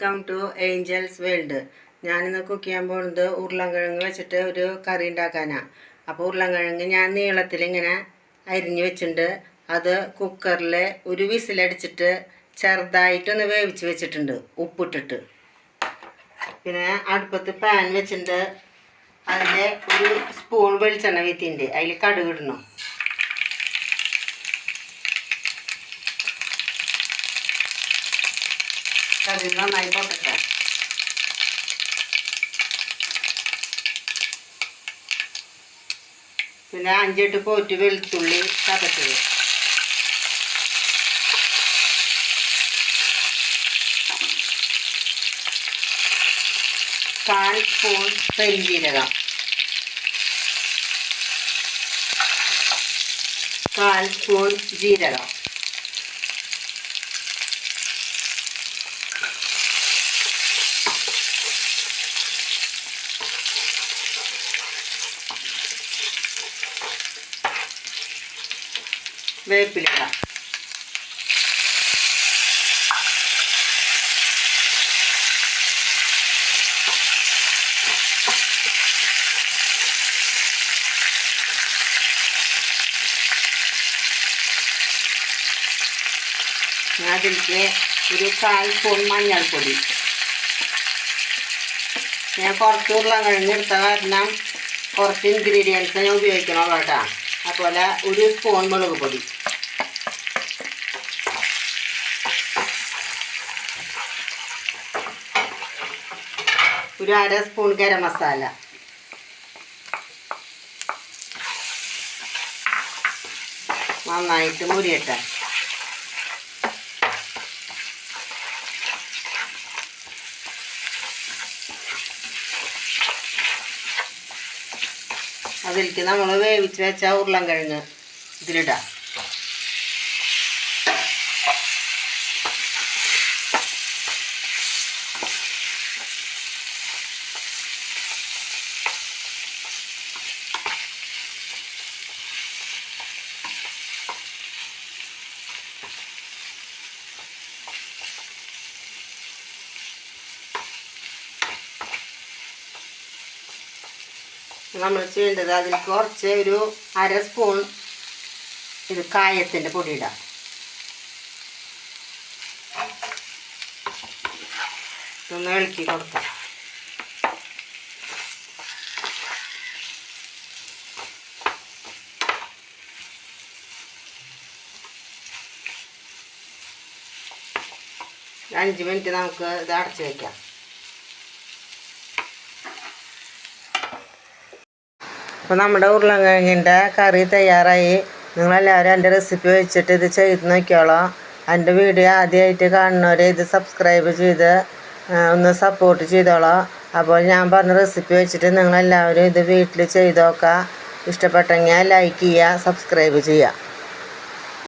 Welcome to Angeles world ഞാനിന്ന് cook ചെയ്യാൻ പോകുന്നത് ഉരുളൻകിഴങ്ങ് വെച്ചിട്ട് ഒരു കറി ഉണ്ടാക്കാനാണ് അപ്പോൾ ഉരുളൻകിഴങ്ങ് ഞാൻ നീളത്തിൽ ഇങ്ങനെ അരിഞ്ഞ് വെച്ചിട്ടുണ്ട്. അത് കുക്കറിൽ ഒരു വിസിലടിച്ചിട്ട് ചെറുതായിട്ടൊന്ന് വേവിച്ച് വെച്ചിട്ടുണ്ട് ഉപ്പിട്ടിട്ട്. പിന്നെ അടുപ്പത്ത് പാൻ വെച്ചിട്ടുണ്ട്. അതിൽ ഒരു സ്പൂൺ വെളിച്ചെണ്ണ വീത്തിന്റെ അതിൽ കടുക് കടുക് നന്നായി പൊട്ടട്ടെ പിന്നെ അഞ്ചെട്ട് പോറ്റ് വെളുത്തുള്ളി ചതച്ചത്. കാൽ സ്പൂൺ പെരിഞ്ജീരകം കാൽ സ്പൂൺ ജീരകം. വേപ്പിലിട അതിലേക്ക് ഒരു കാൽ സ്പൂൺ മഞ്ഞൾപ്പൊടി. ഞാൻ കുറച്ച് ഉരുളൻകിഴങ്ങ് എടുത്ത കാരണം കുറച്ച് ഇൻഗ്രീഡിയൻസ് ഞാൻ ഉപയോഗിക്കണം കേട്ടോ. അതുപോലെ ഒരു സ്പൂൺ മുളക് പൊടി ഒരു അര സ്പൂൺ ഗരം മസാല. നന്നായിട്ട് മുരിയട്ടെ അതിലേക്ക് നമ്മൾ വേവിച്ച് വെച്ച ഉരുളൻകിഴങ്ങ് ഇതിലിടാം. നമ്മൾ ചെയ്യേണ്ടത് അതിൽ കുറച്ച് ഒരു അര സ്പൂൺ ഇത് കായത്തിന്റെ പൊടി ഇടാം. ഒന്ന് ഇളക്കി കൊടുക്കാം. അഞ്ച് മിനിറ്റ് നമുക്ക് ഇത് അടച്ച് വയ്ക്കാം അപ്പോൾ നമ്മുടെ ഉരുളൻകിഴങ്ങിന്റെ കറി തയ്യാറായി. നിങ്ങളെല്ലാവരും എന്റെ റെസിപ്പി വെച്ചിട്ട് ഇത് ചെയ്ത് നോക്കിയോളാം എന്റെ വീഡിയോ ആദ്യമായിട്ട് കാണുന്നവർ ഇത് സബ്സ്ക്രൈബ് ചെയ്ത് ഒന്ന് സപ്പോർട്ട് ചെയ്തോളാം. അപ്പോൾ ഞാൻ പറഞ്ഞ റെസിപ്പി വെച്ചിട്ട് നിങ്ങളെല്ലാവരും ഇത് വീട്ടിൽ ചെയ്തോക്കുക ഇഷ്ടപ്പെട്ടെങ്കിൽ ലൈക്ക് ചെയ്യുക സബ്സ്ക്രൈബ് ചെയ്യുക.